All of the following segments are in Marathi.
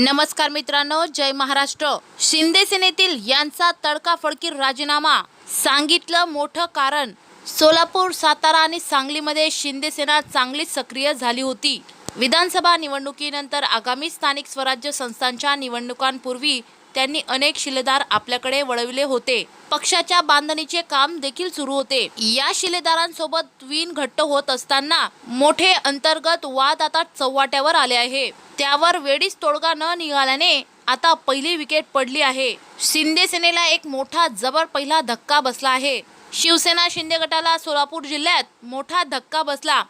नमस्कार मित्रांनो जय महाराष्ट्र. शिंदे सेनेतील यांचा तडकाफडकी राजीनामा. सांगितलं मोठं कारण सोलापूर सातारा आणि सांगलीमध्ये शिंदे सेना चांगलीच सक्रिय झाली होती. विधानसभा निवडणुकीनंतर आगामी स्थानिक स्वराज्य संस्थांच्या निवडणुकांपूर्वी त्यांनी अनेक शिलेदार आपल्याकडे वळविले होते. पक्षाच्या बांधणीचे काम देखील सुरू होते. या शिलेदारांसोबत विण घट्ट होत असताना मोठे अंतर्गत वाद आता चव्हाट्यावर आले आहे. त्यावर वेळीच तोडगा न निघाल्याने आता पहिली विकेट पडली आहे. शिंदे सेनेला एक मोठा जबर पहिला धक्का बसला आहे. शिवसेना शिंदे गटाला सोलापूर जिल्ह्यात मोठा धक्का बसला.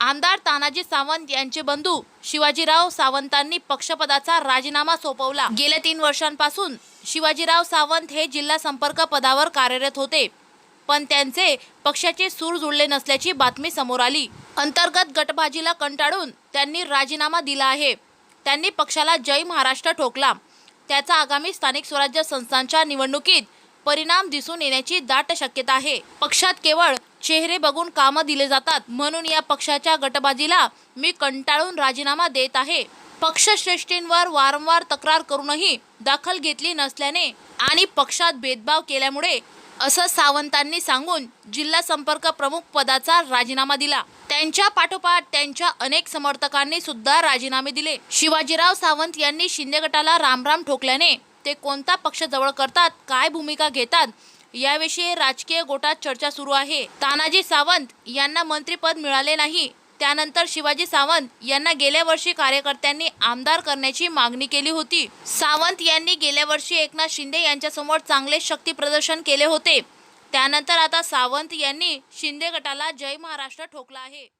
आमदार तानाजी सावंत यांचे बंधू शिवाजीराव सावंतांनी पक्षपदाचा राजीनामा सोपवला. गेल्या तीन वर्षांपासून शिवाजीराव सावंत हे जिल्हा संपर्क पदावर कार्यरत होते. पण त्यांचे पक्षाचे सूर जुळले नसल्याची बातमी समोर आली. अंतर्गत गटबाजीला कंटाळून त्यांनी राजीनामा दिला आहे. त्यांनी पक्षाला जय महाराष्ट्र ठोकला. त्याचा आगामी स्थानिक स्वराज्य संस्थांच्या निवडणुकीत परिणाम दिसून येण्याची दाट शक्यता आहे. पक्षात केवळ चेहरे बघून कामं दिले जातात म्हणून या पक्षाच्या गटबाजीला मी कंटाळून राजीनामा देत आहे. पक्षश्रेष्ठींवर वारंवार तक्रार करूनही दखल घेतली नसल्याने आणि पक्षात भेदभाव केल्यामुळे असं सावंतांनी सांगून जिल्हा संपर्क प्रमुख पदाचा राजीनामा दिला. त्यांच्या पाठोपाठ त्यांच्या अनेक समर्थकांनी सुद्धा राजीनामे दिले. शिवाजीराव सावंत यांनी शिंदे गटाला रामराम ठोकल्याने ते कोणता पक्ष जवळ करतात काय भूमिका घेतात याविषयी राजकीय गोटात चर्चा सुरू आहे. तानाजी सावंत यांना मंत्रीपद मिळाले नाही त्यानंतर शिवाजी सावंत यांना गेल्या वर्षी कार्यकर्त्यांनी आमदार करण्याची मागणी केली होती. सावंत यांनी गेल्या वर्षी एकनाथ शिंदे यांच्यासमोर चांगले शक्ती प्रदर्शन केले होते. त्यानंतर आता सावंत यांनी शिंदे गटाला जय महाराष्ट्र ठोकला आहे.